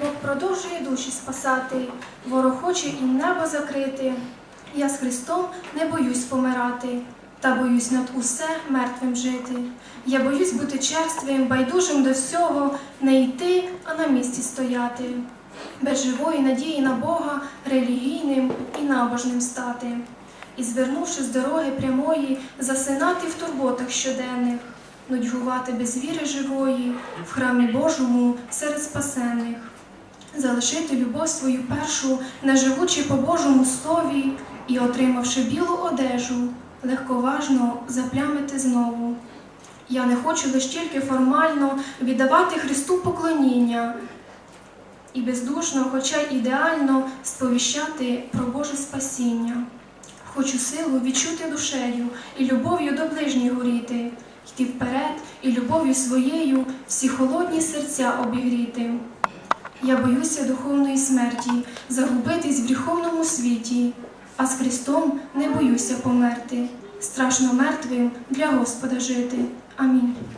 Бог продовжує душі спасати, ворог хоче і небо закрити. Я з Христом не боюсь помирати, та боюсь над усе мертвим жити. Я боюсь бути черствим, байдужим до всього, не йти, а на місці стояти. Без живої надії на Бога релігійним і набожним стати. І, звернувши з дороги прямої, засинати в турботах щоденних, нудьгувати без віри живої, в храмі Божому серед спасенних, залишити любов свою першу, не живучи по Божому слові, і, отримавши білу одежу, легковажно заплямити знову. Я не хочу лиш тільки формально віддавати Христу поклоніння і бездушно, хоча й ідеально, сповіщати про Боже спасіння. Хочу силу відчути душею і любов'ю до ближніх горіти, йти вперед і любов'ю своєю всі холодні серця обігріти. Я боюся духовної смерті, загубитись в гріховному світі, а з Христом не боюся померти. Страшно мертвим для Господа жити. Амінь.